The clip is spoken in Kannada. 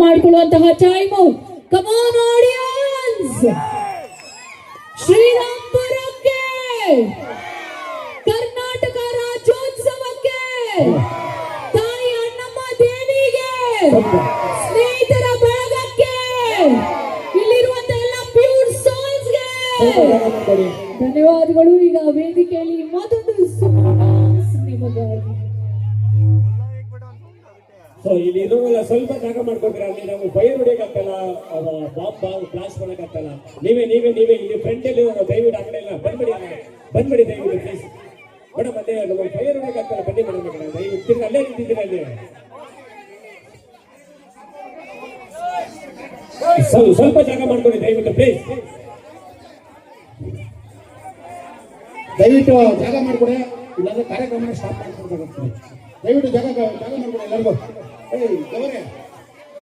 ಮಾಡಿಕೊಳ್ಳುವಂತಹ ಟೈಮು ಕಮಾನ್ ಆಡಿಯನ್ಸ್ ಶ್ರೀರಾಮ್ಪುರಕ್ಕೆ ಕರ್ನಾಟಕ ರಾಜ್ಯೋತ್ಸವಕ್ಕೆ ತಾಯಿ ಅಣ್ಣಮ್ಮ ದೇವಿಗೆ ಸ್ನೇಹಿತರ ಬಳಗಕ್ಕೆ ಇಲ್ಲಿರುವಂತ ಎಲ್ಲ ಪ್ಯೂರ್ ಸೋಲ್ಸ್ಗೆ ಧನ್ಯವಾದಗಳು. ಈಗ ವೇದಿಕೆಯಲ್ಲಿ ಮತ್ತೊಂದು ಸೊ ಇಲ್ಲಿ ಇರೋರೆಲ್ಲ ಸ್ವಲ್ಪ ಜಾಗ ಮಾಡ್ಕೊತೀರ ಅಲ್ಲಿ ನಾವು ಫೈರ್ ಹೊಡಿಯಕತ್ತಲ್ಲ ಬಾಂಬ್ ಬಾಂಬ್ ಫ್ಲಾಶ್ ಮಾಡಕತ್ತಲ್ಲ ನೀವೇ ನೀವೇ ನೀವೇ, ಇಲ್ಲಿ ಫ್ರಂಟ್ ಅಲ್ಲಿ ದಯವಿಟ್ಟು ಆ ಕಡೆ ಎಲ್ಲ ಬಂದ್ಬಿಡಿ ಬಂದ್ಬಿಡಿ, ದಯವಿಟ್ಟು ಪ್ಲೀಸ್ ಮೇಡಮ್ ಅದೇ ನಮ್ಮ ಫೈರ್ ಹೊಡಿಯಕತ್ತಲ್ಲ ಬನ್ನಿ ಮೇಡಮ್ ದಯವಿಟ್ಟು ಅಲ್ಲೇ ನಿಂತಿದ್ದೀರ, ಅಲ್ಲಿ? ಸ್ವಲ್ಪ ಜಾಗ ಮಾಡ್ಕೊಡಿ ದಯವಿಟ್ಟು ಪ್ಲೀಸ್ ದಯವಿಟ್ಟು ಜಾಗ ಮಾಡ್ಕೊಡಿ. ಇಲ್ಲಾಂದ್ರೆ ಕಾರ್ಯಕ್ರಮ ಸ್ಟಾಪ್ ಮಾಡ್ಕೊಡ್ಬೇಕಾಗ್ತದೆ ದಯವಿಟ್ಟು ಜಾಗ ಜಾಗ ಮಾಡ್ಕೊಡಿ ಎಲ್ಲರಿಗೂ. Hey, Colombia.